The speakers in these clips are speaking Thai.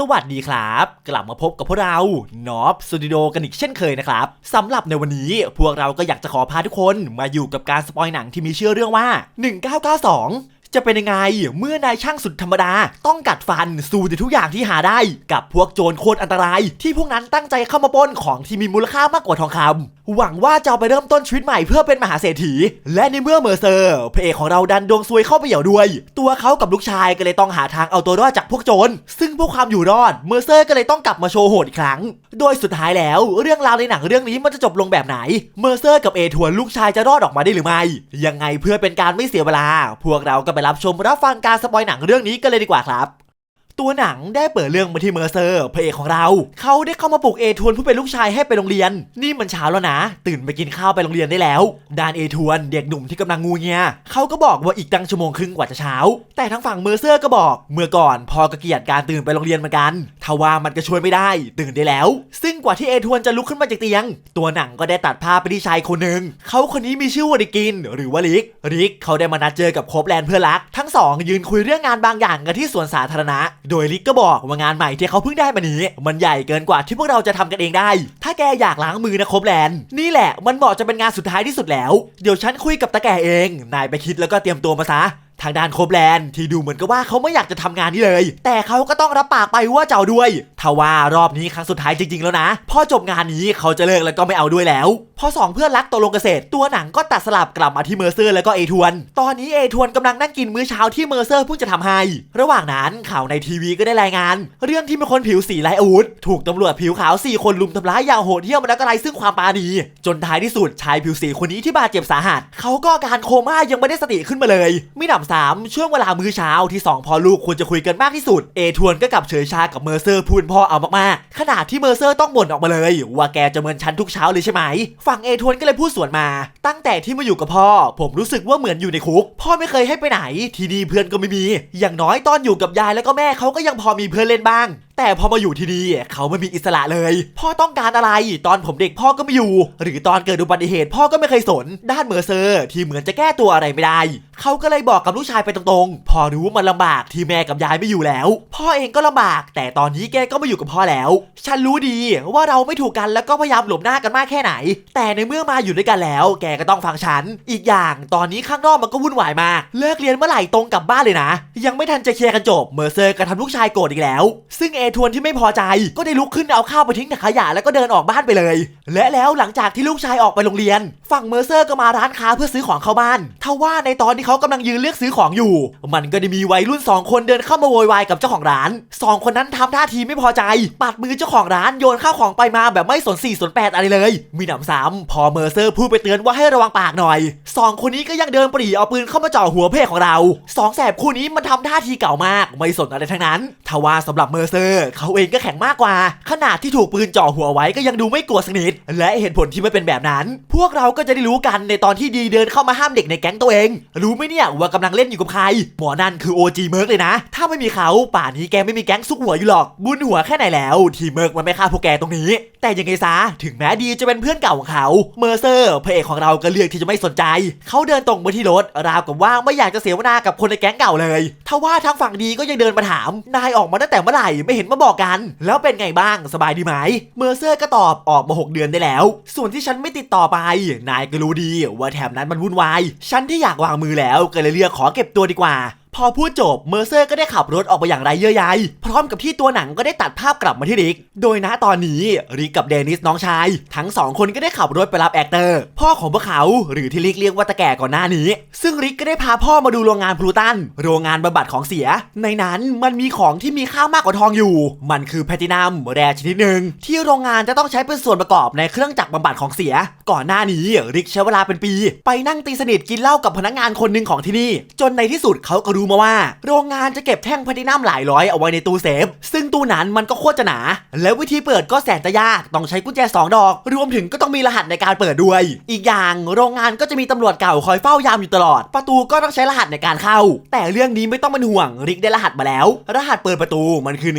สวัสดีครับ กลับมาพบกับพวกเรานอบสตูดิโอกันอีกเช่นเคยนะครับสำหรับในวันนี้พวกเราก็อยากจะขอพาทุกคนมาอยู่กับการสปอยหนังที่มีชื่อเรื่องว่า 1992จะเป็นยังไงเมื่อนายช่างสุดธรรมดา ต้องกัดฟันสู้ในทุกอย่างที่หาได้ กับพวกโจรโคตรอันตราย ที่พวกนั้นตั้งใจเข้ามาปล้นของที่มีมูลค่ามากกว่าทองคำ หวังว่าจะเอาไปเริ่มต้นชีวิตใหม่เพื่อเป็นมหาเศรษฐี และในเมื่อเมอร์เซอร์พระเอกของเราดันดวงซวยเข้าไปเหี่ยวด้วย ตัวเขากับลูกชายก็เลยต้องหาทางเอาตัวรอดจากพวกโจร ซึ่งเพื่อความอยู่รอดเมอร์เซอร์ก็เลยต้องกลับมาโชว์โหดอีกครั้ง โดยสุดท้ายแล้วเรื่องราวในหนังเรื่องนี้มันจะจบลงแบบไหน เมอร์เซอร์กับเอทวนลูกชายจะรอดออกมาได้หรือไม่ ยังไงเพื่อเป็นการไม่เสียเวลา พวกเราก็ไปรับชมรับฟังการสปอยหนังเรื่องนี้กันเลยดีกว่าครับ ตัวหนังได้เปิดเรื่องมาที่เมอร์เซอร์พระเอกของเรา เขาได้เข้ามาปลุกเอทวนผู้เป็นลูกชายให้ไปโรงเรียน นี่มันเช้าแล้วนะ ตื่นไปกินข้าวไปโรงเรียนได้แล้วดานเอทวนเด็กหนุ่มที่กำลังงูเงียเขาก็บอกว่าอีกตั้งชั่วโมงครึ่งกว่าจะเช้า แต่ทางฝั่งเมอร์เซอร์ก็บอก เมื่อก่อนพอก็เกียดการตื่นไปโรงเรียนเหมือนกัน ทว่ามันก็ช่วยไม่ได้ ตื่นได้แล้ว ซึ่งกว่าที่เอทวนจะลุกขึ้นมาจากเตียง ตัวหนังก็ได้ตัดภาพไปที่ชายคนหนึ่งเขาคนนี้มีชื่อว่าริกิน หรือว่าลิกริกเขาได้มานัดเจอกับโคบแลนเพื่อรัก ทั้งสองยืนคุยเรื่องงานบางอย่างกันที่สวนสาธารณะ โดยลิกก็บอกว่างานใหม่ที่เขาเพิ่งได้มานี้ มันใหญ่เกินกว่าที่พวกเราจะทำกันเองได้ ถ้าแกอยากล้างมือนะโคบแลนนี่แหละมันเหมาะจะเป็นงานสุดท้ายที่สุดแล้ว เดี๋ยวฉันคุยกับตาแก่เอง นายไปคิดแล้วก็เตรียมตัวมาซะ ทางด้านโคบแลนที่ดูเหมือนกับว่าเขาไม่อยากจะทำงานนี้เลย แต่เขาก็ต้องรับปากไปว่าจะเอาด้วยทว่ารอบนี้ครั้งสุดท้ายจริงๆแล้วนะ พอจบงานนี้เขาจะเลิกแล้วก็ไม่เอาด้วยแล้ว พอสองเพื่อนรักตกลงเกษตร ตัวหนังก็ตัดสลับกลับมาที่เมอร์เซอร์แล้วก็เอทวน ตอนนี้เอทวนกำลังนั่งกินมื้อเช้าที่เมอร์เซอร์เพิ่งจะทำให้ ระหว่างนั้นข่าวในทีวีก็ได้รายงาน เรื่องที่มีคนผิวสีไลอูดถูกตำรวจผิวขาวสี่คนลุมทำร้ายอย่างโหดเหี้ยมและก็ไรซึ่งความปาณีจนท้ายที่สุดชายผิวสีคนนี้ที่บาดเจ็บสาหัสเขาก็อาการโคม่ายังไม่ได้สติขึ้นมาเลยมิหนำ3 ช่วงเวลามื้อเช้าที่สองพอลูกควรจะคุยกันมากที่สุด เอทวนก็กลับเฉยชากับเมอร์เซอร์พูดพ่อเอามากๆ ขนาดที่เมอร์เซอร์ต้องบ่นออกมาเลย ว่าแกจะเหมือนฉันทุกเช้าเลยใช่ไหม ฝั่งเอทวนก็เลยพูดสวนมา ตั้งแต่ที่มาอยู่กับพ่อ ผมรู้สึกว่าเหมือนอยู่ในคุก พ่อไม่เคยให้ไปไหน ที่นี่เพื่อนก็ไม่มี อย่างน้อยตอนอยู่กับยายแล้วก็แม่เขาก็ยังพอมีเพื่อนเล่นบ้าง แต่พอมาอยู่ที่นี่เขาไม่มีอิสระเลย พ่อต้องการอะไร ตอนผมเด็กพ่อก็ไม่อยู่ หรือตอนเกิดอุบัติเหตุพ่อก็ไม่เคยสน ด้านเมอร์เซอร์ที่เหมือนจะแก้ตัวอะไรไม่ได้ เขาก็เลยบอกกับลูกชายไปตรงๆ พอรู้ว่ามันลำบากที่แม่กับยายไม่อยู่แล้ว พ่อเองก็ลำบาก แต่ตอนนี้แกก็มาอยู่กับพ่อแล้ว ฉันรู้ดีว่าเราไม่ถูกกันแล้วก็พยายามหลบหน้ากันมากแค่ไหน แต่ในเมื่อมาอยู่ด้วยกันแล้ว แกก็ต้องฟังฉัน อีกอย่างตอนนี้ข้างนอกมันก็วุ่นวายมากเลิกเรียนเมื่อไหร่ตรงกลับบ้านเลยนะ ยังไม่ทันจะเคลียร์กันจบเมอร์เซอร์ก็ทำลูกชายโกรธอีกแล้ว ซึ่งเอทวนที่ไม่พอใจ ก็ได้ลุกขึ้นเอาข้าวไปทิ้งถังขยะแล้วก็เดินออกบ้านไปเลย และแล้วหลังจากที่ลูกชายออกไปโรงเรียน ฝั่งเมอร์เซอร์ก็มาร้านค้าเพื่อซื้อของเข้าบ้านทว่าในตอนที่เขากำลังยืนเลือกซื้อของอยู่ มันก็ได้มีวัยรุ่นสองคนเดินเข้ามาโวยวายกับเจ้าของร้านสองคนนั้นทำท่าทีไม่พอใจ ปัดมือเจ้าของร้านโยนข้าวของไปมาแบบไม่สนสี่สนแปดอะไรเลย มีหนำซ้ำพอเมอร์เซอร์พูดไปเตือนว่าให้ระวังปากหน่อยสองคนนี้ก็ยังเดินปรีเอาปืนเข้ามาจ่อหัวเพ่ของเราสองแสบคู่นี้มันทำท่าทีเก่ามาก ไม่สนอะไรทั้งนั้น ทว่าสำหรับเมอร์เซอร์เขาเองก็แข็งมากกว่า ขนาดที่ถูกปืนจ่อหัวไว้ก็ยังดูไม่กลัวสักนิด และเหตุผลที่ไม่เป็นแบบนั้น พวกเราก็จะได้รู้กันในตอนที่ดีเดินเข้ามาห้ามเด็กในแก๊งตัวเอง รู้ไหมเนี่ยว่ากำลังเล่นอยู่กับใคร หมอนั่นคือ OG เมิร์กเลยนะ ถ้าไม่มีเขาป่านนี้แกไม่มีแก๊งซุกหัวอยู่หรอก บุญหัวแค่ไหนแล้ว ทีเมิร์กมันไม่ฆ่าพวกแกตรงนี้ แต่ยังไงซะถึงแม้ดีจะเป็นเพื่อนเก่าของเขา เมอร์เซอร์พระเอกของเราก็เลือกที่จะไม่สนใจ เขาเดินตรงมาที่รถราวกับว่าไม่อยากจะเสียวนากับคนในแก๊งเก่าเลยทว่าทางฝั่งดีก็ยังเดินมาถามนายออกมาตั้งแต่เมื่อไหร่ไม่เห็นมาบอกกัน แล้วเป็นไงบ้างสบายดีไหม เมอร์เซอร์ก็ตอบออกมา 6 เดือนได้แล้ว ส่วนที่ฉันไม่ติดต่อไป นายก็รู้ดีว่าแถบนั้นมันวุ่นวาย ฉันที่อยากวางมือแล้วก็เลยเลือกขอเก็บตัวดีกว่า พอพูดจบเมอร์เซอร์ก็ได้ขับรถออกไปอย่างไรเยื่อใยพร้อมกับที่ตัวหนังก็ได้ตัดภาพกลับมาที่ริก โดยณตอนนี้ริกกับเดนิสน้องชาย ทั้งสองคนก็ได้ขับรถไปรับแอคเตอร์ พ่อของพวกเขาหรือที่ริกเรียกว่าตะแก่ก่อนหน้านี้ ซึ่งริกก็ได้พาพ่อมาดูโรงงานพลูตัน โรงงานบำบัดของเสีย ในนั้นมันมีของที่มีค่ามากกว่าทองอยู่ มันคือแพลตินัมแร่ชนิดหนึ่งที่โรงงานจะต้องใช้เป็นส่วนประกอบในเครื่องจักรบำบัดของเสีย ก่อนหน้านี้ริกใช้เวลาเป็นปี ไปนั่งตีสนิทกินเหล้ากับพนักงานคนหนึ่งของที่นี่ จนในที่สุดเขาก็รู้มาว่า โรงงานจะเก็บแท่งแพลตินัมหลายร้อยเอาไว้ในตู้เซฟ ซึ่งตู้นั้นมันก็โคตรจะหนา แล้ววิธีเปิดก็แสนจะยากต้องใช้กุญแจ 2 ดอก รวมถึงก็ต้องมีรหัสในการเปิดด้วย อีกอย่างโรงงานก็จะมีตำรวจเก่าคอยเฝ้ายามอยู่ตลอด ประตูก็ต้องใช้รหัสในการเข้า แต่เรื่องนี้ไม่ต้องเป็นห่วงริกได้รหัสมาแล้ว รหัสเปิดประตูมันคือ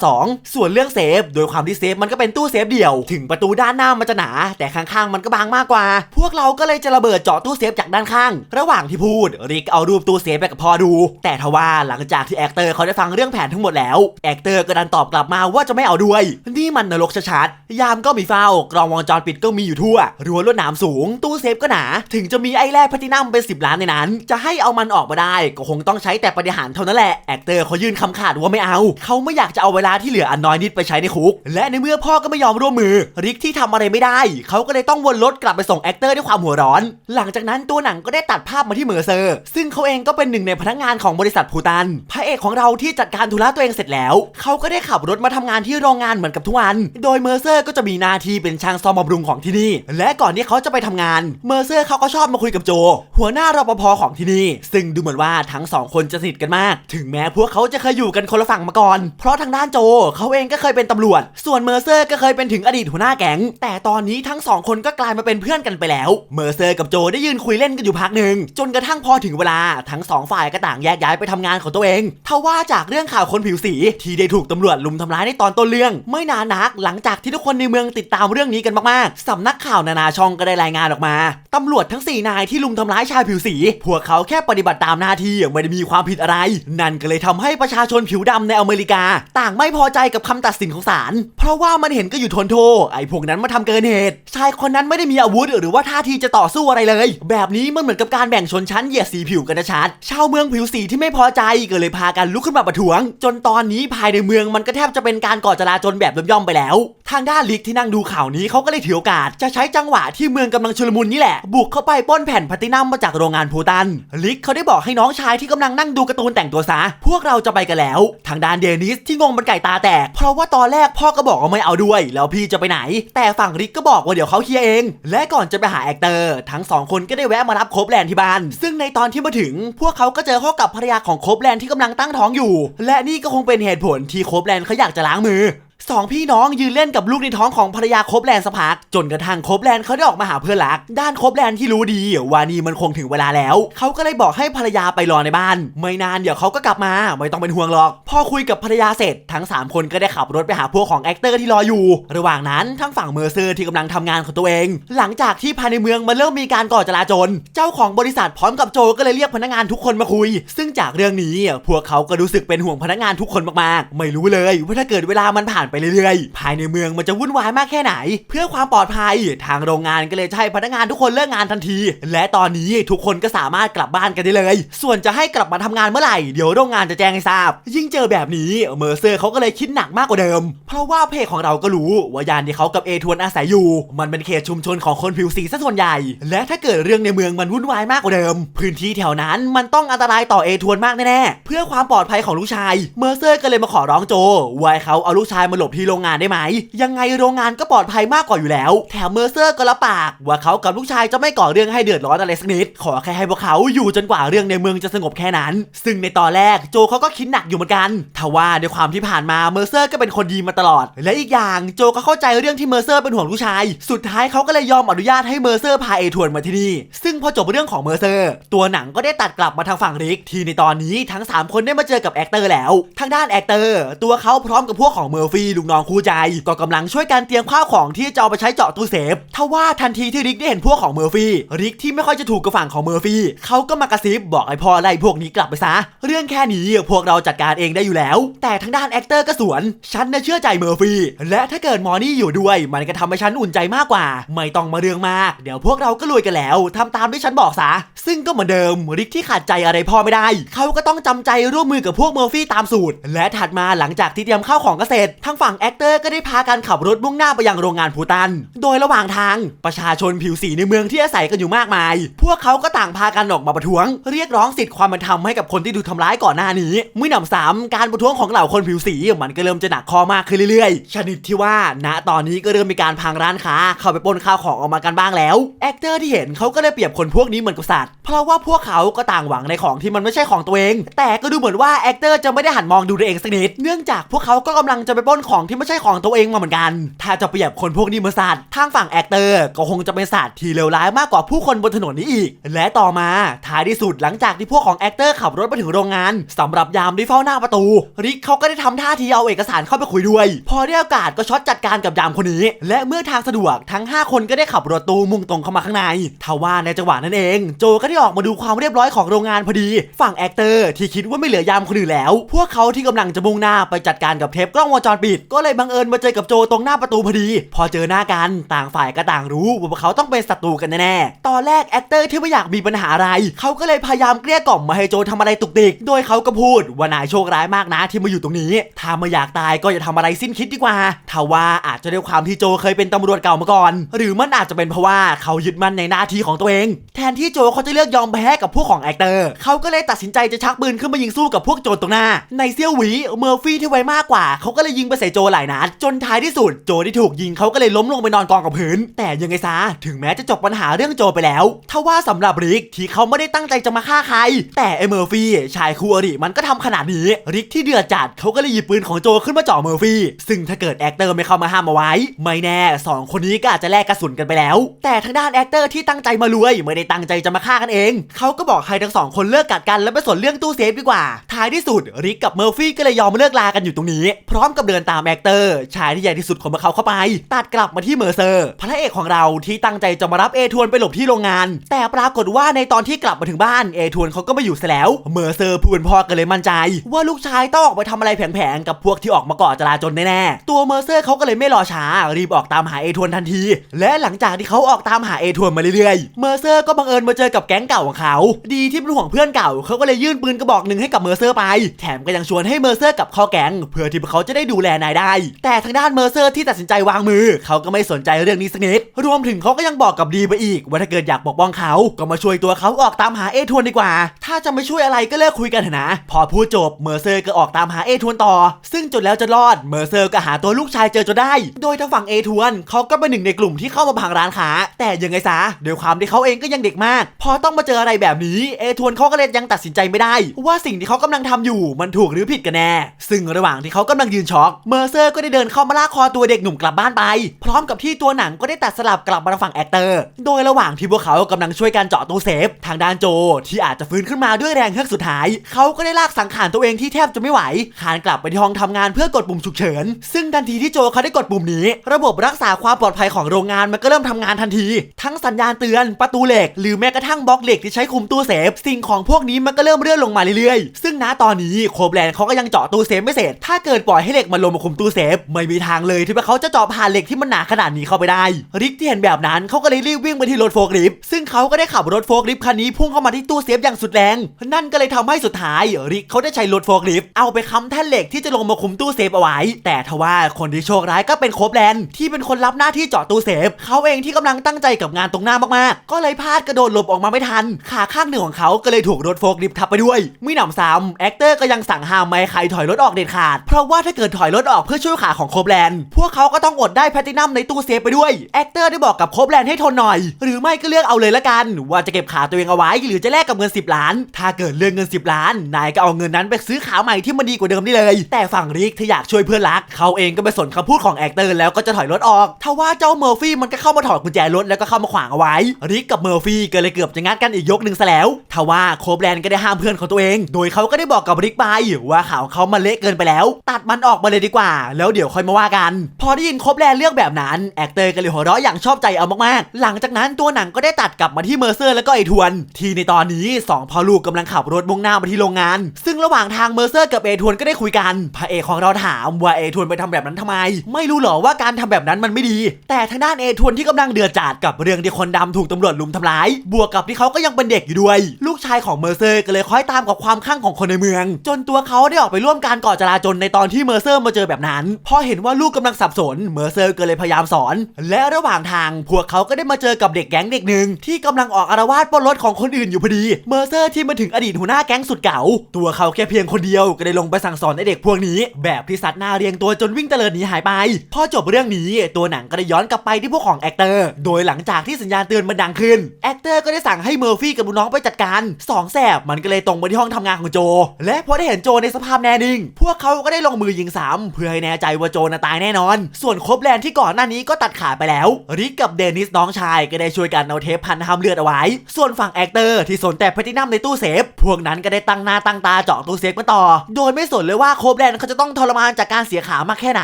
1992 ส่วนเรื่องเซฟ โดยความที่เซฟมันก็เป็นตู้เซฟเดี่ยว ถึงประตูด้านหน้ามันจะหนา แต่ข้างๆมันก็บางมากกว่า พวกเราก็เลยจะระเบิดเจาะตู้เซฟจากด้านข้าง ระหว่างที่พูดริกเอารูปตู้เซฟไปกับพ่อดูแต่ทว่าหลังจากที่แอคเตอร์เขาได้ฟังเรื่องแผนทั้งหมดแล้วแอคเตอร์ก็ดันตอบกลับมาว่าจะไม่เอาด้วยนี่มันนรกชัดๆยามก็มีเฝ้ากล้องวงจรปิดก็มีอยู่ทั่วรั้วลวดหนามสูง ตู้เซฟก็หนา ถึงจะมีไอ้แร่แพลตินัมเป็น10ล้านในนั้น จะให้เอามันออกมาได้ ก็คงต้องใช้แต่ปฏิหารเท่านั้นแหละแอคเตอร์เขายื่นคำขาดว่าไม่เอา เขาไม่อยากจะเอาเวลาที่เหลืออันน้อยนิดไปใช้ในคุก และในเมื่อพ่อก็ไม่ยอมร่วมมือ ริกที่ทำอะไรไม่ได้ เขาก็เลยต้องวนรถกลับไปส่งแอคเตอร์ด้วยความหัวร้อน หลังจากนั้นตัวหนังก็ได้ตัดภาพมาที่เมอร์เซอร์ ซึ่งเขาเองก็เป็นหนึ่งในพนักงานของบริษัทพูตัน พระเอกของเราที่จัดการธุระตัวเองเสร็จแล้ว เขาก็ได้ขับรถมาทำงานที่โรงงานเหมือนกับทุกวัน โดยเมอร์เซอร์ก็จะมีหน้าที่เป็นช่างซ่อมบำรุงของที่นี่ และก่อนที่เขาจะไปทำงาน เมอร์เซอร์เขาก็ชอบมาคุยกับโจ หัวหน้ารปภของที่นี่ ซึ่งดูเหมือนว่าทั้งสองคนจะสนิทกันมาก ถึงแม้พวกเขาจะเคยอยู่กันคนละฝั่งมาก่อน เพราะทางด้านโจเขาเองก็เคยเป็นตำรวจ ส่วนเมอร์เซอร์ก็เคยเป็นถึงอดีตหัวหน้าแก๊ง แต่ตอนนี้ทั้งสองคนก็กลายมาเป็นเพื่อนกันไปแล้ว เมอร์เซอร์กับโจได้ยืนคุยเล่นกันอยู่พักหนึ่งจนกระทั่งพอถึงเวลาทั้งสองฝ่ายก็ต่างแยกย้ายไปทำงานของตัวเองทว่าจากเรื่องข่าวคนผิวสีที่ได้ถูกตำรวจลุมทำร้ายในตอนต้นเรื่อง ไม่นานนักหลังจากที่ทุกคนในเมืองติดตามเรื่องนี้กันมากๆสำนักข่าวนานาช่องก็ได้รายงานออกมาตำรวจทั้ง 4 นายที่ลุมทำร้ายชายผิวสี พวกเขาแค่ปฏิบัติตามหน้าที่ไม่ได้มีความผิดอะไร นั่นก็เลยทำให้ประชาชนผิวดำในอเมริกา ต่างไม่พอใจกับคำตัดสินของศาลเพราะว่ามันเห็นก็อยู่ทนโทไอ้พวกนั้นมาทำเกินเหตุ ชายคนนั้นไม่ได้มีอาวุธ หรือว่าท่าทีจะต่อสู้อะไรเลย แบบนี้มันเหมือนกับการแบ่งชนชั้นเหยียดสีผิวกันนะชัดชาวเมืองผิวสีที่ไม่พอใจก็เลยพากันลุกขึ้นมาประท้วง จนตอนนี้ภายในเมืองมันก็แทบจะเป็นการก่อจราจนแบบย่อมๆไปแล้วทางด้านลิกที่นั่งดูข่าวนี้เขาก็เลยถือโอกาส จะใช้จังหวะที่เมืองกำลังชุลมุนนี่แหละ บุกเข้าไปป้นแผ่นพลตตินัมมาจากโรงงานพูตัน ลิกเขาได้บอกให้น้องชายที่กำลังนั่งดูการ์ตูนแต่งตัวซะ พวกเราจะไปกันแล้ว ทางด้านเดนิสที่งงเป็นไก่ตาแตก เพราะว่าตอนแรกพ่อก็บอกว่าไม่เอาด้วย แล้วพี่จะไปไหน แต่ฝั่งริกก็บอกว่าเดี๋ยวเขาเคลียร์เอง และก่อนจะไปหาแอคเตอร์ทั้งสองคนก็ได้แวะมารับโคบแลนที่บ้าน ซึ่งในตอนที่มาถึง พวกเขาก็เจอเข้ากับภรรยาของโคบแลนที่กำลังตั้งท้องอยู่ และนี่ก็คงเป็นเหตุผลที่โคบแลนเขาอยากจะล้างมือ สองพี่น้องยืนเล่นกับลูกในท้องของภรรยาคบแลนสักพัก จนกระทั่งคบแลนเขาได้ออกมาหาเพื่อนรัก ด้านคบแลนที่รู้ดีว่านี่มันคงถึงเวลาแล้ว เขาก็เลยบอกให้ภรรยาไปรอในบ้าน ไม่นานเดี๋ยวเขาก็กลับมา ไม่ต้องเป็นห่วงหรอก พอคุยกับภรรยาเสร็จ ทั้ง 3 คนก็ได้ขับรถไปหาพวกของแอคเตอร์ที่รออยู่ ระหว่างนั้นทั้งฝั่งเมอร์เซอร์ที่กำลังทำงานของตัวเอง หลังจากที่ภายในเมืองมันเริ่มมีการก่อจลาจล เจ้าของบริษัทพร้อมกับโจก็เลยเรียกพนักงานทุกคนมาคุย ซึ่งจากเรื่องนี้พวกเขาก็รู้สึกเป็นห่วงพนักงานทุกคนมากๆ ไม่รู้เลยว่าถ้าเกิดเวลามันผ่านไปเรื่อยๆ ภายในเมืองมันจะวุ่นวายมากแค่ไหน เพื่อความปลอดภัย ทางโรงงานก็เลยจะให้พนักงานทุกคนเลิกงานทันที และตอนนี้ทุกคนก็สามารถกลับบ้านกันได้เลย ส่วนจะให้กลับมาทำงานเมื่อไหร่เดี๋ยวโรงงานจะแจ้งให้ทราบ ยิ่งเจอแบบนี้เมอร์เซอร์เขาก็เลยคิดหนักมากกว่าเดิม เพราะว่าเพจของเราก็รู้ว่ายานที่เขากับเอทวนอาศัยอยู่ มันเป็นเขตชุมชนของคนผิวสีซะส่วนใหญ่ และถ้าเกิดเรื่องในเมืองมันวุ่นวายมากกว่าเดิม พื้นที่แถวนั้นมันต้องอันตรายต่อเอทวนมากแน่ๆเพื่อความปลอดภัยของลูกชาย เมอร์เซอร์ก็เลยมาขอร้องโจว่าเขาเอาลูกชายมาหลบที่โรงงานได้ไหม ยังไงโรงงานก็ปลอดภัยมากกว่าอยู่แล้ว แถมเมอร์เซอร์ก็รับปาก ว่าเขากับลูกชายจะไม่ก่อเรื่องให้เดือดร้อนอะไรสักนิด ขอแค่ให้พวกเขาอยู่จนกว่าเรื่องในเมืองจะสงบแค่นั้น ซึ่งในตอนแรกโจเขาก็คิดหนักอยู่เหมือนกันทว่าด้วยความที่ผ่านมาเมอร์เซอร์ก็เป็นคนดีมาตลอด และอีกอย่างโจก็เข้าใจเรื่องที่เมอร์เซอร์เป็นห่วงลูกชาย สุดท้ายเขาก็เลยยอมอนุญาตให้เมอร์เซอร์พาเอทวนมาที่นี่ ซึ่งพอจบเรื่องของเมอร์เซอร์ ตัวหนังก็ได้ตัดกลับมาทางฝั่งริก ที่ในตอนนี้ทั้ง 3 คนได้มาเจอกับแอคเตอร์แล้ว ทางด้านแอคเตอร์ ตัวเขาพร้อมกับพวกของเมอร์ฟีลูกน้องคู่ใจ ก็กำลังช่วยกันเตรียมข้าวของที่จะเอาไปใช้เจาะตู้เซฟทว่าทันทีที่ริกได้เห็นพวกของเมอร์ฟี่ริกที่ไม่ค่อยจะถูกกับฝั่งของเมอร์ฟี่เขาก็มากระซิบบอกไอ้พ่อไล่พวกนี้กลับไปซะ เรื่องแค่นี้พวกเราจัดการเองได้อยู่แล้ว แต่ทางด้านแอคเตอร์ก็สวน ฉันน่ะเชื่อใจเมอร์ฟี่และถ้าเกิดมอร์นี่อยู่ด้วย มันก็ทำให้ฉันอุ่นใจมากกว่า ไม่ต้องมาเรื่องมาก เดี๋ยวพวกเราก็ลุยกันแล้วทำตามที่ฉันบอกซะ ซึ่งก็เหมือนเดิมริกที่ขาดใจอะไรพ่อไม่ได้ เขาก็ต้องจำใจร่วมมือกับพวกเมอร์ฟี่ตามสูตร และถัดมาหลังจากที่เตรียมข้าวของเกษตรทางฝั่งแอคเตอร์ก็ได้พากันขับรถมุ่งหน้าไปยังโรงงานพูตัน โดยระหว่างทางประชาชนผิวสีในเมืองที่อาศัยกันอยู่มากมาย พวกเขาก็ต่างพากันออกมาประท้วง เรียกร้องสิทธิความเป็นธรรมให้กับคนที่ถูกทำร้ายก่อนหน้านี้ไม่หนำซ้ำการประท้วงของเหล่าคนผิวสีมันก็เริ่มจะหนักคอมากขึ้นเรื่อยๆ ชนิดที่ว่าณตอนนี้ก็เริ่มมีการพังร้านค้า เข้าไปปนข้าวของออกมากันบ้างแล้วแอคเตอร์ที่เห็นเขาก็เลยเปรียบคนพวกนี้เหมือนกับสัตว์เพราะว่าพวกเขาก็ต่างหวังในของที่มันไม่ใช่ของตัวเอง แต่ก็ดูเหมือนว่าแอคเตอร์จะไม่ได้หันมองดูตัวเองสักนิดเนื่องจากพวกเขาก็กำลังจะไปปล้นของที่ไม่ใช่ของตัวเองมาเหมือนกัน ถ้าจะเปรียบคนพวกนี้มาสัตว์ทางฝั่งแอคเตอร์ก็คงจะเป็นสัตว์ที่เลวร้ายมากกว่าผู้คนบนถนนนี้อีก และต่อมาท้ายที่สุดหลังจากที่พวกของแอคเตอร์ขับรถมาถึงโรงงานสำหรับยามที่เฝ้าหน้าประตู ริกเขาก็ได้ทำท่าทีเอาเอกสารเข้าไปคุยด้วย พอได้โอกาสก็ช็อตจัดการกับยามคนนี้ และเมื่อทางสะดวกทั้ง 5 คนก็ได้ขับรถตู้มุ่งตรงเข้ามาข้างในทว่าในจังหวะนั้นเอง โจก็ได้ออกมาดูความเรียบร้อยของโรงงานพอดี ฝั่งแอคเตอร์ที่คิดว่าไม่เหลือยามคนอื่นแล้ว พวกเขาที่กำลังจะมุ่งหน้าไปจัดการกับเทปกล้องวงจรปิดก็เลยบังเอิญมาเจอกับโจตรงหน้าประตูพอดี พอเจอหน้ากันต่างฝ่ายก็ต่างรู้ว่าพวกเขาต้องเป็นศัตรูกันแน่ๆตอนแรกแอคเตอร์ที่ไม่อยากมีปัญหาอะไร เขาก็เลยพยายามเกลี้ยกล่อมมาให้โจทำอะไรตุกติก โดยเขาก็พูดว่านายโชคร้ายมากนะที่มาอยู่ตรงนี้ ถ้าไม่อยากตายก็อย่าทำอะไรสิ้นคิดดีกว่าถ้าว่าอาจจะด้วยความที่โจเคยเป็นตำรวจเก่ามาก่อน หรือมันอาจจะเป็นเพราะว่าเขายึดมั่นในหน้าที่ของตัวเอง แทนที่โจเขาจะเลือกยอมแพ้กับพวกของแอคเตอร์ เขาก็เลยตัดสินใจจะชักปืนขึ้นมายิงสู้กับพวกโจรตรงหน้า ในเซี่ยวหวีเมอร์ฟี่ที่ไวมากกว่า เขาก็เลยยิงไปส่โจหลายนัดจนท้ายที่สุดโจที่ถูกยิงเขาก็เลยล้มลงไปนอนกองกับพื้น แต่ยังไงซะถึงแม้จะจบปัญหาเรื่องโจไปแล้วทว่าสำหรับริกที่เขาไม่ได้ตั้งใจจะมาฆ่าใคร แต่ไอเมอร์ฟี่ชายคู่อริมันก็ทำขนาดนี้ริกที่เดือดจัดเขาก็เลยหยิบปืนของโจขึ้นมาจ่อเมอร์ฟี่ซึ่งถ้าเกิดแอคเตอร์ไม่เข้ามาห้ามเอาไว้ ไม่แน่สองคนนี้ก็อาจจะแลกกระสุนกันไปแล้ว แต่ทางด้านแอคเตอร์ที่ตั้งใจมารวยไม่ได้ตั้งใจจะมาฆ่ากันเองเขาก็บอกให้ทั้งสองคนเลิกกัดกันแล้วไปสนเรื่องตู้เซฟดีกว่าท้ายที่สุดริกกับเมอร์ฟี่ก็เลยยอมเลิกลากันอยู่ตรงนี้ พร้อมกับเดินตามามแอคเตอร์ชายที่ใหญ่ที่สุดของพวกเขาเข้าไป ตัดกลับมาที่เมอร์เซอร์พระเอกของเราที่ตั้งใจจะมารับเอทวนไปหลบที่โรงงาน แต่ปรากฏว่าในตอนที่กลับมาถึงบ้านเอทวนเขาก็ไม่อยู่ซะแล้วเมอร์เซอร์ผู้เป็นพ่อก็เลยมั่นใจ ว่าลูกชายต้องออกไปทำอะไรแผลงๆกับพวกที่ออกมาก่อจลาจลแน่ๆตัวเมอร์เซอร์เขาก็เลยไม่รอช้า รีบออกตามหาเอทวนทันที และหลังจากที่เขาออกตามหาเอทวนมาเรื่อยๆเมอร์เซอร์ก็บังเอิญมาเจอกับแก๊งเก่าของเขา ดีที่เป็นห่วงเพื่อนเก่าเขาก็เลยยื่นปืนกระบอกหนึ่งให้กับเมอร์เซอร์ไป แถมก็ยังชวนให้เมอร์เซอร์กับข้าแก๊งเพื่อที่พวกเขาจะได้ดูแลนายได้ แต่ทางด้านเมอร์เซอร์ที่ตัดสินใจวางมือ เขาก็ไม่สนใจเรื่องนี้สักนิด รวมถึงเขาก็ยังบอกกับดีไปอีก ว่าถ้าเกิดอยากปกป้องเขา ก็มาช่วยตัวเขาออกตามหาเอทวนดีกว่า ถ้าจะไม่ช่วยอะไรก็เลิกคุยกันเถอะนะ พอพูดจบเมอร์เซอร์ก็ออกตามหาเอทวนต่อ ซึ่งจนแล้วจะรอด เมอร์เซอร์ก็หาตัวลูกชายเจอจนได้ โดยทางฝั่งเอทวนเขาก็เป็นหนึ่งในกลุ่มที่เข้ามาพังร้านค้า แต่ยังไงซะด้วยความที่เขาเองก็ยังเด็กมาก พอต้องมาเจออะไรแบบนี้เอทวนเขาก็เลยยังตัดสินใจไม่ได้ ว่าสิ่งที่เขากำลังทำอยู่มันถูกหรือผิดกันแน่ ซึ่งระหว่างที่เขากำลังยืนช็อกเมอร์เซอร์ก็ได้เดินเข้ามาลากคอตัวเด็กหนุ่มกลับบ้านไป พร้อมกับที่ตัวหนังก็ได้ตัดสลับกลับมาฝั่งแอคเตอร์ โดยระหว่างที่พวกเขากำลังช่วยกันเจาะตู้เซฟ ทางด้านโจที่อาจจะฟื้นขึ้นมาด้วยแรงเฮือกสุดท้าย เขาก็ได้ลากสังขารตัวเองที่แทบจะไม่ไหวคานกลับไปที่ห้องทำงานเพื่อกดปุ่มฉุกเฉิน ซึ่งทันทีที่โจเขาได้กดปุ่มนี้ ระบบรักษาความปลอดภัยของโรงงานมันก็เริ่มทำงานทันที ทั้งสัญญาณเตือนประตูเหล็ก หรือแม้กระทั่งบล็อกเหล็กที่ใช้คุมตู้เซฟ สิ่งของพวกนี้มันก็เริ่มเลื่อนลงมาเรื่อยๆ ซึ่งณตอนนี้โคบแลนด์เขาก็ยังเจาะตู้เซฟไม่เสร็จ ถ้าเกิดปล่อยให้เหล็กมันลงมาคุมตู้เซฟไม่มีทางเลยที่ว่าเขาจะเจาะผ่านเหล็กที่มันหนาขนาดนี้เข้าไปได้ ริกที่เห็นแบบนั้นเขาก็เลยรีบวิ่งไปที่รถโฟล์ลิฟต์ซึ่งเขาก็ได้ขับรถโฟล์ลิฟต์คันนี้พุ่งเข้ามาที่ตู้เซฟอย่างสุดแรง นั่นก็เลยทำให้สุดท้ายริกเขาได้ใช้รถโฟล์ลิฟต์เอาไปค้ำแท่นเหล็กที่จะลงมาคุมตู้เซฟเอาไว้ แต่ทว่าคนที่โชคร้ายก็เป็นโคบแลนที่เป็นคนรับหน้าที่เจาะตู้เซฟเขาเองที่กำลังตั้งใจกับงานตรงหน้ามากๆ ก็เลยพลาดกระโดดหลบออกมาไม่ทัน ขาข้างหนึ่งของเขาก็เลยถูกรถโฟล์ลิฟต์ทับไปด้วยมิหนำซ้ำแอคเตอร์ก็ยังสั่งห้ามไม่ให้ใครถอยรถออกเด็ดขาด เพราะว่าถ้าเกิดถอยรถออกเพื่อช่วยขาของโคบแลนด์พวกเขาก็ต้องอดได้แพลตินัมในตู้เซฟไปด้วยแอคเตอร์ได้บอกกับโคบแลนด์ให้ทนหน่อย หรือไม่ก็เลือกเอาเลยละกัน ว่าจะเก็บขาตัวเองเอาไว้ หรือจะแลกกับเงิน 10 ล้าน ถ้าเกิดเรื่องเงิน 10 ล้าน นายก็เอาเงินนั้นไปซื้อขาใหม่ที่มันดีกว่าเดิมได้เลย แต่ฝั่งริกถ้าอยากช่วยเพื่อนรัก เขาเองก็ไปสนคำพูดของแอคเตอร์แล้วก็จะถอยรถออกทว่าเจ้าเมอร์ฟี่มันก็เข้ามาถอดกุญแจรถแล้วก็เข้ามาขวางเอาไว้ริกกับเมอร์ฟี่ก็เลยเกือบจะงัดกันอีกยกหนึ่งซะแล้วทว่าโคบแลนด์ก็ได้ห้ามเพื่อนของตัวเอง โดยเขาก็ได้บอกกับริกไปว่าข่าวเขามันเละเกินไปแล้ว ตัดมันออกมาเลยดีกว่า แล้วเดี๋ยวค่อยมาว่ากัน พอได้ยินโคบแลนเลือกแบบนั้น แอคเตอร์ก็เลยหัวเราะอย่างชอบใจเอามากๆ หลังจากนั้นตัวหนังก็ได้ตัดกลับมาที่เมอร์เซอร์แล้วก็ไอทวน ที่ในตอนนี้สองพ่อลูกกำลังขับรถมุ่งหน้ามาที่โรงงาน ซึ่งระหว่างทางเมอร์เซอร์กับเอทวนก็ได้คุยกันพระเอกของเราถามว่าเอทวนไปทำแบบนั้นทำไม ไม่รู้หรอว่าการทำแบบนั้นมันไม่ดี แต่ทางด้านเอทวนที่กำลังเดือดจัดกับเรื่องที่คนดำถูกตำรวจลุมทำร้าย บวกกับที่เขาก็ยังเป็นเด็กอยู่ด้วย ลูกชายของเมอร์เซอร์ก็เลยคอยตามกับความข้างของคนในเมือง จนตัวเขาได้ออกไปร่วมการก่อจลาจลในตอนที่เมอร์เซอร์มาเจอแบบนั้น พอเห็นว่าลูกกำลังสับสน เมอร์เซอร์ก็เลยพยายามสอน และระหว่างทาง พวกเขาก็ได้มาเจอกับเด็กแก๊งเด็กหนึ่งที่กำลังออกอารวาสปล้นรถของคนอื่นอยู่พอดี เมอร์เซอร์ที่มาถึงอดีตหัวหน้าแก๊งสุดเก่า ตัวเขาแค่เพียงคนเดียวก็ได้ลงไปสั่งสอนไอเด็กพวกนี้ แบบที่สัตว์หน้าเรียงตัวจนวิ่งเตลิดหนีหายไป พอจบเรื่องนี้ตัวหนังก็ได้ย้อนกลับไปที่พวกของแอคเตอร์ โดยหลังจากที่สัญญาณเตือนมันดังขึ้น แอคเตอร์ก็ได้สั่งให้เมอร์ฟี่กับลูกน้องไปจัดการสองแสบมันก็เลยตรงไปที่ห้องทำงานของโจ และพอได้เห็นโจในสภาพแน่นิ่ง พวกเขาก็ได้ลงมือยิงซ้ำเพื่อให้แน่ใจว่าโจนตายแน่นอน ส่วนครบแลนที่ก่อนหน้านี้ก็ตัดขาดไปแล้ว ริกกับเดนิสน้องชายก็ได้ช่วยกันเอาเทปพันห้ามเลือดเอาไว้ ส่วนฝั่งแอคเตอร์ที่สนแต่แพลตินัมในตู้เซฟ พวกนั้นก็ได้ตั้งหน้าตั้งตาเจาะตู้เซฟมาต่อ โดยไม่สนเลยว่าโคบแลนเขาจะต้องทรมานจากการเสียขามากแค่ไหน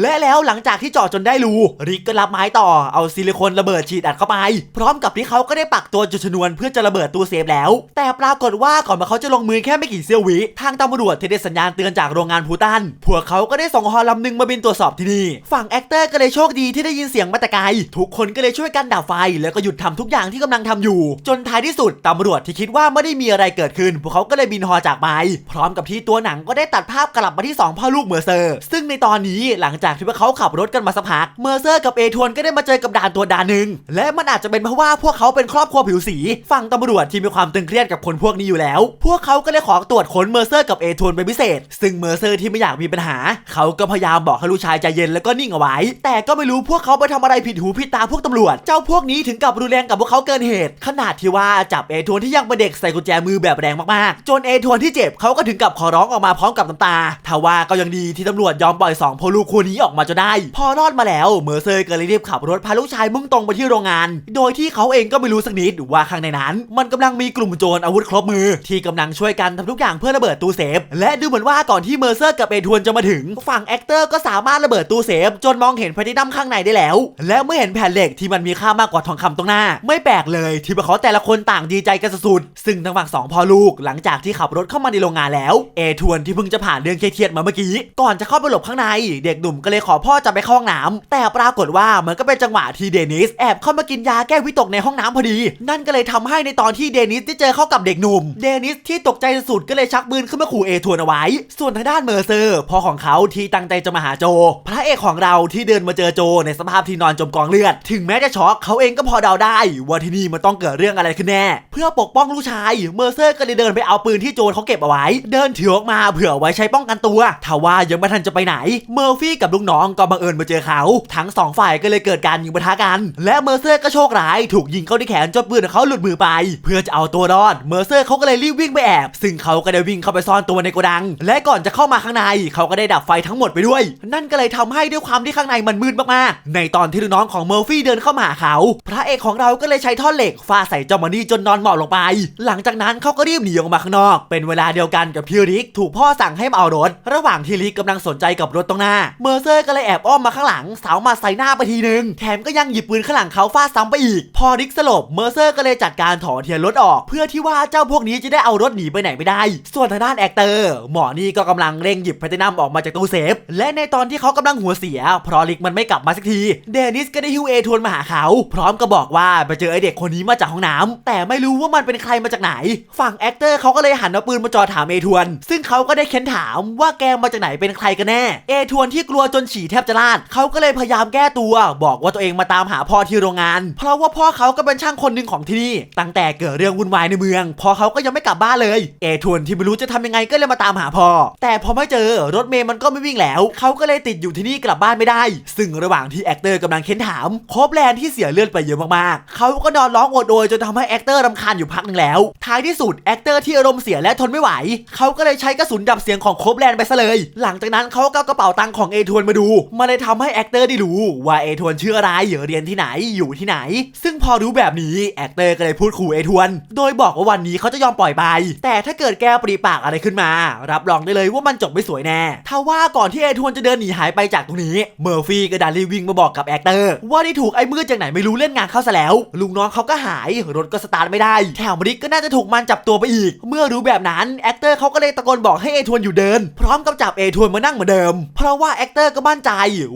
และแล้วหลังจากที่เจาะจนได้รูริกก็รับไม้ต่อเอาซิลิโคนระเบิดฉีดอัดเข้าไป พร้อมกับที่เขาก็ได้ปักตัวจุดชนวนเพื่อจะระเบิดตู้เซฟแล้ว แต่ปรากฏว่าก่อนมาเขาจะลงมือแค่ไม่กี่เสี้ยววิทางตำรวจที่ได้สัญญาณเตือนจากโรงงานพูตันพวกเขาก็ได้ส่งฮอลำหนึ่งมาบินตรวจสอบที่นี่ ฝั่งแอคเตอร์ก็เลยโชคดีที่ได้ยินเสียงมาแต่ไกล ทุกคนก็เลยช่วยกันดับไฟ แล้วก็หยุดทำทุกอย่างที่กำลังทำอยู่ จนท้ายที่สุดตำรวจที่คิดว่าไม่ได้มีอะไรเกิดขึ้น พวกเขาก็เลยบินฮอจากไป พร้อมกับที่ตัวหนังก็ได้ตัดภาพกลับมาที่สองพ่อลูกเมอร์เซอร์ ซึ่งในตอนนี้หลังจากที่พวกเขาขับรถกันมาสักพัก เมอร์เซอร์กับเอทวนก็ได้มาเจอกับด่านตัวด่านหนึ่ง และมันอาจจะเป็นเพราะว่าพวกเขาเป็นครอบครัวผิวสี ฝั่งตำรวจที่มีความตึงเครียดกับคนพวกนี้อยู่แล้ว พวกเขาก็เลยขอตรวจค้นเมอร์เซอร์กับเอทวนเป็นพิเศษ ซึ่งเมอร์เซอร์ที่ไม่อยากมีปัญหาเขาก็พยายามบอกให้ลูกชายใจเย็นแล้วก็นิ่งเอาไว้ แต่ก็ไม่รู้พวกเขาไปทำอะไรผิดหูผิดตาพวกตำรวจ เจ้าพวกนี้ถึงกับรุนแรงกับพวกเขาเกินเหตุ ขนาดที่ว่าจับเอทวนที่ยังเป็นเด็กใส่กุญแจมือแบบแรงมากๆ จนเอทวนที่เจ็บเขาก็ถึงกับขอร้องออกมาพร้อมกับน้ำตาทว่าก็ยังดีที่ตำรวจยอมปล่อยสองพอลูกคู่นี้ออกมาจนได้ พอรอดมาแล้วเมอร์เซอร์ก็เลยรีบขับรถพาลูกชายมุ่งตรงไปที่โรงงาน โดยที่เขาเองก็ไม่รู้สักนิดว่าข้างในนั้น มันกำลังมีกลุ่มโจรอาวุธครบมือ ที่กำลังช่วยกันทำทุกอย่างเพื่อระเบิดตู้เซฟ และดูเหมือนว่าก่อนที่เมอร์เซอร์กับเอทวนจะมาถึงฝั่งแอคเตอร์ก็สามารถระเบิดตู้เซฟ จนมองเห็นแพลตินัมข้างในได้แล้ว และเมื่อเห็นแผ่นเหล็กที่มันมีค่ามากกว่าทองคำตรงหน้า ไม่แปลกเลยที่พวกเขาแต่ละคนต่างดีใจกันสุดๆซึ่งทั้งฝั่งสองพ่อลูกหลังจากที่ขับรถเข้ามาในโรงงานแล้วเอทวนที่เพิ่งจะผ่านเรื่องเครียดมาเมื่อกี้ก่อนจะเข้าไปหลบข้างใน เด็กหนุ่มก็เลยขอพ่อจะไปเข้าห้องน้ำแต่ปรากฏว่ามันก็เป็นจังหวะที่เดนิสแอบเข้ามากินยาแก้วิตกในห้องน้ำพอดี นั่นก็เลยทำให้ในตอนที่เดนิสได้เจอเข้ากับเด็กหนุ่ม เดนิสที่ตกใจสุดก็เลยชักปืนขึ้นมาขู่เอทวนเอาไว้ ส่วนทางด้านเมอร์เซอร์พ่อของเขาททีตั้งใจจะมาหาโจ พระเอกของเราที่เดินมาเจอโจในสภาพที่นอนจมกองเลือด ถึงแม้จะช็อกเขาเองก็พอเดาได้ ว่าที่นี่มันต้องเกิดเรื่องอะไรขึ้นแน่ เพื่อปกป้องลูกชาย เมอร์เซอร์ก็เลยเดินไปเอาปืนที่โจเขาเก็บเอาไว้ เดินถือออกมาเผื่อไว้ใช้ป้องกันตัวทว่ายังไม่ทันจะไปไหน เมอร์ฟี่กับลูกน้องก็บังเอิญมาเจอเขา ทั้งสองฝ่ายก็เลยเกิดการยิงปะทะกัน และเมอร์เซอร์ก็โชคร้ายถูกยิงเข้าที่แขนจนปืนของเขาหลุดมือไป เพื่อจะเอาตัวรอด เมอร์เซอร์เขาก็เลยรีบวิ่งไปแอบ ซึ่งเขาก็ได้วิ่งเข้าไปซ่อนตัวในโกดัง และก่อนจะเข้ามาข้างในเขาก็ได้ดับไฟทั้งหมดไปด้วย นั่นก็เลยทำให้ด้วยความที่ข้างในมันมืดมากๆ ในตอนที่ลูกน้องของเมอร์ฟี่เดินเข้ามาหาเขา พระเอกของเราก็เลยใช้ท่อนเหล็กฟาใส่เจ้ามันนี่จนนอนหมอบลงไป หลังจากนั้นเขาก็รีบหนีออกมาข้างนอก เป็นเวลาเดียวกันกับพี่ริกถูกพ่อสั่งให้มาเอารถ ระหว่างที่ริกกำลังสนใจกับรถตรงหน้า เมอร์เซอร์ก็เลยแอบอ้อมมาข้างหลัง สาวมาใส่หน้าไปทีนึง แถมก็ยังหยิบปืนข้างหลังเขาฟาดซ้ำไปอีก พอริกสลบ เมอร์เซอร์ก็เลยจัดการถอนเทียนรถออก เพื่อที่ว่าเจ้าพวกนี้จะได้เอารถหนีไปไหนไม่ได้ ส่วนทางด้านแอคเตอร์ หมอนี่ก็กำลังเร่งหยิบแพลตินัมออกมาจากตู้เซฟ และในตอนที่เขากำลังหัวเสีย เพราะริกมันไม่กลับมาสักที เดนิสก็ได้ฮิวเอทวนมาหาเขา พร้อมกับบอกว่าไปเจอไอเด็กคนนี้มาจากห้องน้ำแต่ไม่รู้ว่ามันเป็นใครมาจากไหน ฝั่งแอคเตอร์เขาก็เลยหันเอาปืนมาจ่อถามเอทวน ซึ่งเขาก็ได้เค้นถามว่าแกมาจากไหนเป็นใครกันแน่ เอทวนที่กลัวจนฉี่แทบจะลาดเขาก็เลยพยายามแก้ตัว บอกว่าตัวเองมาตามหาพ่อที่โรงงาน เพราะว่าพ่อเขาก็เป็นช่างคนหนึ่งของที่นี่ ตั้งแต่เกิดเรื่องวุ่นวายในเมืองพ่อเขาก็ยังไม่กลับบ้านเลย เอทวนที่ไม่รู้จะทำยังไงก็เลยมาตามหาพ่อ แต่พอไม่เจอรถเมย์มันก็ไม่วิ่งแล้ว เขาก็เลยติดอยู่ที่นี่กลับบ้านไม่ได้ ซึ่งระหว่างที่แอคเตอร์กำลังเค้นถามโคบแลนที่เสียเลือดไปเยอะมากๆ เขาก็นอนร้องโอดโอยจนทำให้แอคเตอร์รำคาญอยู่พักหนึ่งแล้ว ท้ายที่สุดแอคเตอร์ที่อารมณ์เสียและทนไม่ไหว เขาก็เลยใช้กระสุนดับเสียงของโคบแลนไปซะเลย หลังจากนั้นเขาก็เอากระเป๋าตังค์ของเอทวนมาดูมันเลยทำให้แอคเตอร์ได้รู้ว่าเอทวนชื่ออะไรเรียนที่ไหนอยู่ที่ไหน ซึ่งพอรู้แบบนี้แอคเตอร์ก็เลยพูดขู่เอทวน โดยบอกว่าวันนี้เขาจะยอมปล่อยไป แต่ถ้าเกิดแกปรีปากอะไรขึ้นมา รับรองได้เลยว่ามันจบไม่สวยแน่ถ้าว่าก่อนที่เอทวนจะเดินหนีหายไปจากตรงนี้ เมอร์ฟี่ก็ดันรีวิ่งมาบอกกับแอคเตอร์ ว่าได้ถูกไอ้มืดจากไหนไม่รู้เล่นงานเข้าซะแล้ว ลุงน้องเขาก็หาย รถก็สตาร์ทไม่ได้ แถมริกก็น่าจะถูกมันจับตัวไปอีก เมื่อรู้แบบนั้นแอคเตอร์เขาก็เลยตะโกนบอกให้เอทวนอยู่เดิน พร้อมกับจับเอทวนมานั่งเหมือนเดิม เพราะว่าแอคเตอร์ก็มั่นใจ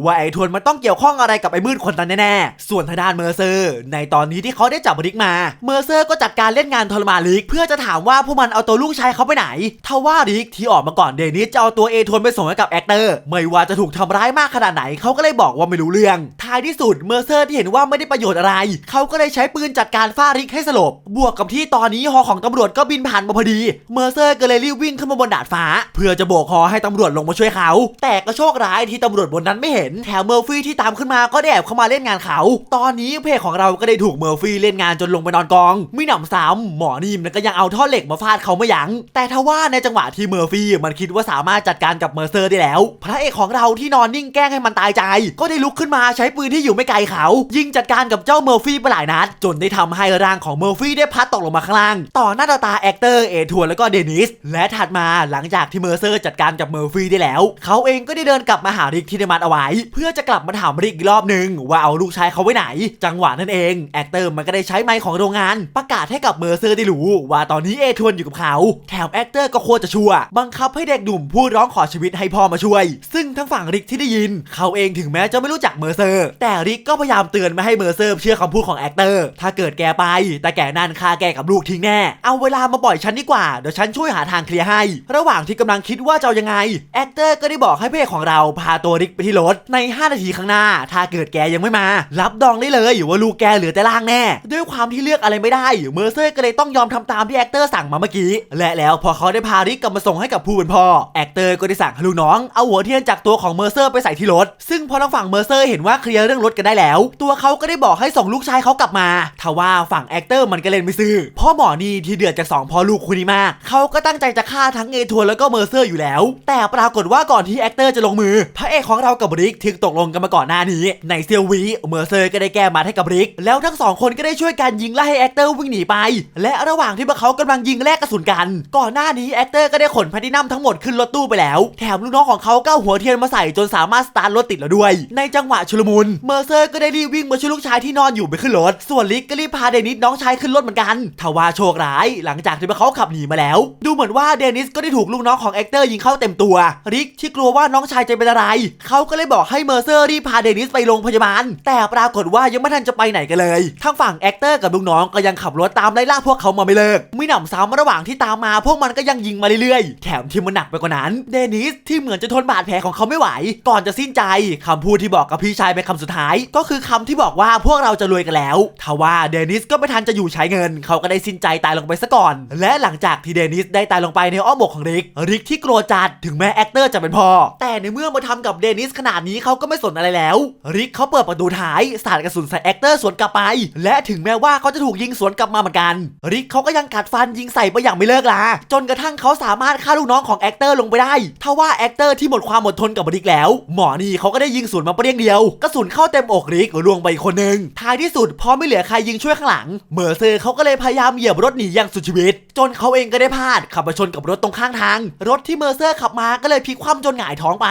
ว่าไอทวนมันต้องเกี่ยวข้องอะไรกับไอ้มืดคนนั้นแน่ๆ ส่วนทางด้านเมอร์เซอร์ ในตอนนี้ที่เขาได้จับริกมา เมอร์เซอร์ก็จัดการเล่นงานทรมานริก เพื่อจะถามว่าพวกมันเอาตัวลูกชายเขาไปไหนทว่าริกที่ออกมาก่อนเดนิสจะเอาตัวเอทวนไปส่งให้กับแอคเตอร์ ไม่ว่าจะถูกทำร้ายมากขนาดไหนเขาก็เลยบอกว่าไม่รู้เรื่อง ท้ายที่สุดเมอร์เซอร์ที่เห็นว่าไม่ได้ประโยชน์อะไร เขาก็เลยใช้ปืนจัดการฟาริกให้สลบบวกกับที่ตอนนี้ฮอของตำรวจก็บินผ่านมาพอดี เมอร์เซอร์ก็เลยรีบวิ่งขึ้นมาบนดาดฟ้า เพื่อจะโบกฮอให้ตำรวจลงมาช่วยเขา แต่ก็โชคร้ายที่ตำรวจบนนั้นไม่เห็น แถมเมอร์ฟี่ที่ตามขึ้นมาก็ได้แอบเข้ามาเล่นงานเขา ตอนนี้เพจของเราก็ได้ถูกเมอร์ฟี่เล่นงานจนลงไปนอนกอง ไม่หนำซ้ำหมอนีมก็ยังเอาท่อเหล็กมาฟาดเขาไม่ยั้งแต่ทว่าในจังหวะที่เมอร์ฟี่มันคิดว่าสามารถจัดการกับเมอร์เซอร์ได้แล้วพระเอกของเราที่นอนนิ่งแกล้งให้มันตายใจ ก็ได้ลุกขึ้นมาใช้ปืนที่อยู่ไม่ไกลเขา ยิงจัดการกับเจ้าเมอร์ฟี่ไปหลายนัด จนได้ทำให้ร่างของเมอร์ฟี่ได้พัดตกลงมาข้างล่าง ต่อหน้าตาแอคเตอร์เอทวนแล้วก็เดนิส และถัดมาหลังจากที่เมอร์เซอร์จัดการกับเมอร์ฟี่ได้แล้ว เขาเองก็ได้เดินกลับมาหาริกที่ได้มัดเอาไว้ เพื่อจะกลับมาถามริกอีกรอบหนึ่งว่าเอาลูกชายเขาไว้ไหน จังหวะนั้นเองแอคเตอร์มันก็ได้ใช้ไมค์ของโรงงาน ประกาศให้กับเมอร์เซอร์ได้รู้ว่าตอนนี้เอทวนอยู่กับเขา แถมแอคเตอร์ก็โคตรจะชั่วบังคับให้เด็กหนุ่มพูดร้องขอชีวิตให้พ่อมาช่วย ซึ่งทั้งฝั่งริกที่ได้ยิน เขาเองถึงแม้จะไม่รู้จักเมอร์เซอร์ แต่ริกก็พยายามเตือนไม่ให้เมอร์เซอร์เชื่อคำพูดของแอคเตอร์ถ้าเกิดแกไป แต่แกนั่นฆ่าแกกับลูกทิ้งแน่ เอาเวลามาปล่อยฉันดีกว่า เดี๋ยวฉันช่วยหาทางเคลียร์ให้ ระหว่างที่กำลังคิดว่าจะเอายังไงแอคเตอร์ก็ได้บอกให้พระเอกของเราพาตัวริกไปที่รถใน 5 นาทีข้างหน้า ถ้าเกิดแกยังไม่มา รับดองได้เลยว่าลูกแกเหลือแต่ล่างแน่ ด้วยความที่เลือกอะไรไม่ได้เมอร์เซอร์ก็เลยต้องยอมทำตามที่แอคเตอร์สั่งมาเมื่อกี้และแล้วพอเขาได้พาริกกลับมาส่งให้กับผู้เป็นพ่อแอคเตอร์ก็ได้สั่งให้ลูกน้องเอาหัวเทียนจากตัวของเมอร์เซอร์ไปใส่ที่รถ ซึ่งพอทางฝั่งเมอร์เซอร์เห็นว่าเคลียร์เรื่องรถกันได้แล้ว ตัวเขาก็ได้บอกให้ส่งลูกชายเขากลับมาทว่าฝั่งแอคเตอร์มันก็เล่นไม่ซื่อพ่อหมอนี่ที่เดือดจากสองพ่อลูกคนนี้มากเขาก็ตั้งใจจะฆ่าทั้งเอทัวร์แล้วก็เมอร์เซอร์อยู่แล้ว แต่ปรากฏว่าก่อนที่แอคเตอร์จะลงมือพระเอกของเรากับบริกถึงตกลงกันมาก่อนหน้านี้ ในเซียววีเมอร์เซอร์ก็ได้แก้มาให้กับบริก แล้วทั้งสองคนก็ได้ช่วยกันยิงไล่ให้แอคเตอร์วิ่งหนีไป และระหว่างที่พวกเขากำลังยิงแลกกระสุนกัน ก่อนหน้านี้แอคเตอร์ก็ได้ขนแพลตินัมทั้งหมดขึ้นรถตู้ไปแล้ว แถมลูกน้องของเขาก็เอาหัวเทียนมาใส่จนสามารถสตาร์ทรถติดแล้วด้วย ในจังหวะชุลมุนเมอร์เซอร์ก็ได้รีบวิ่งมาช่วยลูกชายที่นอนอยู่ไปขึ้นรถ ส่วนลิกก็รีบพาเดนิสน้องชายขึ้นรถเหมือนกันทว่าโชคร้าย หลังจากที่พวกเขาขับหนีมาแล้ว ดูเหมือนว่าเดนิสก็ได้ถูกลูกน้องของแอคเตอร์ยิงเข้าเต็มตัวริกที่กลัวว่าน้องชายจะเป็นอะไร เขาก็เลยบอกให้เมอร์เซอร์รีบพาเดนิสไปโรงพยาบาล แต่ปรากฏว่ายังไม่ทันจะไปไหนกันเลยทางฝั่งแอคเตอร์กับลูกน้องก็ยังขับรถตามไล่ล่าพวกเขามาไม่เลิกไม่หนำซ้ำระหว่างที่ตามมา พวกมันก็ยังยิงมาเรื่อยๆ แถมที่มันหนักไปกว่านั้น เดนิสที่เหมือนจะทนบาดแผลของเขาไม่ไหว ก่อนจะสิ้นใจคำพูดที่บอกกับพี่ชายเป็นคำสุดท้าย ก็คือคำที่บอกว่าพวกเราจะรวยกันแล้วทว่าเดนิสก็ไม่ทันจะอยู่ใช้เงิน เขาก็ได้สิ้นใจตายลงไปซะก่อน และหลังจากที่เดนิสได้ตายลงไปในอ้อมอกของริก ริกที่โกรธจัดถึงแม้แอคเตอร์จะเป็นพ่อ แต่ในเมื่อมาทำกับเดนิสขนาดนี้เขาก็ไม่สนอะไรแล้ว ริกเขาเปิดประตูท้ายสาดกระสุนใส่แอคเตอร์สวนกลับไป และถึงแม้ว่าเขาจะถูกยิงสวนกลับมาเหมือนกัน ริกเขาก็ยังกัดฟันยิงใส่ไปอย่างไม่เลิกลาจนกระทั่งเขาสามารถฆ่าลูกน้องของแอคเตอร์ลงไปได้ทว่าแอคเตอร์ที่หมดความอดทนกับริกแล้ว หมอนี่เขาก็ได้ยิงสวนมาเปรี้ยงเดียวกระสุนเข้าเต็มอกริกลวงไปคนหนึ่งท้ายที่สุดพอไม่เหลือใครยิงช่วยข้างหลังเมอร์เซอร์เขาก็เลยพยายามเหยียบรถหนีอย่างสุดชีวิต จนเขาเองก็ได้พลาดขับไปชนกับรถตรงข้างทาง รถที่เมอร์เซอร์ขับมาก็เลยพลิกคว่ำจนหงายท้องไป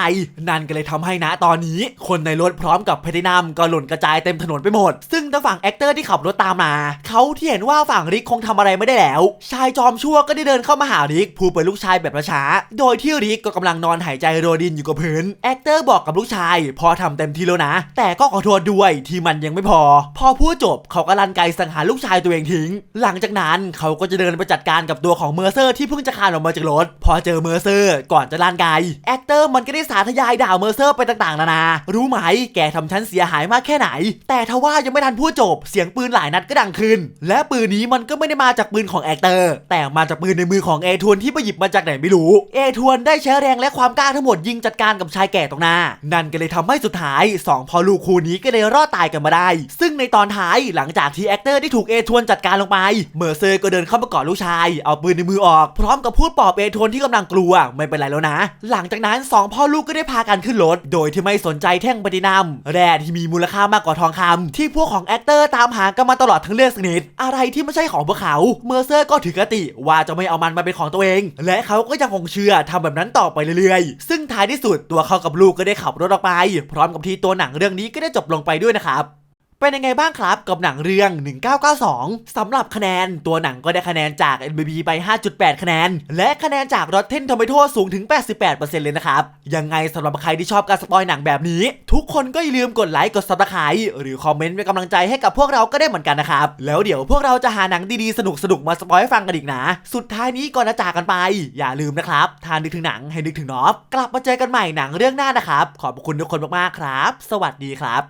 นั่นก็เลยทำให้ณตอนนี้ คนในรถพร้อมกับเพทินัมก็หล่นกระจายเต็มถนนไปหมด ซึ่งทางฝั่งแอคเตอร์ที่ขับรถตามมาเขาที่เห็นว่าฝั่งริกคงทำอะไรไม่ได้แล้ว ชายจอมชั่วก็ได้เดินเข้ามาหาริกผู้เป็นลูกชายแบบช้าโดยที่ริกก็กำลังนอนหายใจโรดินอยู่กับพื้นแอคเตอร์บอกกับลูกชาย พอทำเต็มที่แล้วนะ แต่ก็ขอโทษด้วยที่มันยังไม่พอ พอพูดจบเขาก็ลันไกสังหารลูกชายตัวเองทิ้ง หลังจากนั้นเขาก็จะเดินไปจัดการกับตัวของเมอร์เซอร์ที่เพิ่งจะคานออกมาจากรถ พอเจอเมอร์เซอร์ ก่อนจะลันไกแอคเตอร์มันก็ได้สาธยายด่าเมอร์เซอร์ไปต่างๆนานา รู้ไหม แกทำฉันเสียหายมากแค่ไหน แต่ทว่ายังไม่ทันพูดจบ เสียงปืนหลายนัดก็ดังขึ้น และปืนนี้มันก็ไม่ได้มาจากปืนของแอคเตอร์ แต่มาจากปืนในมือของเอทวนที่ไปหยิบมาจากไหนไม่รู้ เอทวนได้ใช้แรงและความกล้าทั้งหมดยิงจัดการกับชายแก่ตรงหน้า นั่นก็เลยทำให้สุดท้ายสองพ่อลูกคู่นี้ก็เลยรอดตายกันมาได้ ซึ่งในตอนท้ายหลังจากที่แอคเตอร์ได้ถูกเอทวนจัดการลงไป เมอร์เซอร์ก็เดินเข้ามากอดลูกชาย เอาปืนในมือออก พร้อมกับพูดปลอบเอทวนที่กำลังกลัวไม่เป็นไรแล้วนะ หลังจากนั้นสองพ่อลูกก็ได้พากันขึ้นรถโดยที่ไม่สนใจแท่งปฏินัมแร่ที่มีมูลค่ามากกว่าทองคำที่พวกของแอคเตอร์ตามหากันมาตลอดทั้งเรื่องสนิดอะไรที่ไม่ใช่ของพวกเขาเมอร์เซอร์ก็ถือกติว่าจะไม่เอามันมาเป็นของตัวเอง และเขาก็ยังคงเชื่อทำแบบนั้นต่อไปเรื่อยๆซึ่งท้ายที่สุดตัวเขากับลูกก็ได้ขับรถออกไป พร้อมกับที่ตัวหนังเรื่องนี้ก็ได้จบลงไปด้วยนะครับ เป็นยังไงบ้างครับกับหนังเรื่อง 1992สำหรับคะแนนตัวหนังก็ได้คะแนนจาก NBB ไป 5.8 คะแนน และคะแนนจาก Rotten Tomato สูงถึง 88%เลยนะครับ ยังไงสำหรับใครที่ชอบการสปอยหนังแบบนี้ ทุกคนก็อย่าลืมกดไลค์กด Subscribe หรือคอมเมนต์เป็นกำลังใจให้กับพวกเราก็ได้เหมือนกันนะครับ แล้วเดี๋ยวพวกเราจะหาหนังดีๆสนุกๆมาสปอยให้ฟังกันอีกนะ สุดท้ายนี้ก่อนจะจากกันไป อย่าลืมนะครับถ้านึกถึงหนังให้นึกถึงนอฟกลับมาเจอกันใหม่หนังเรื่องหน้านะครับขอบคุณทุกคนมากๆครับ สวัสดีครับ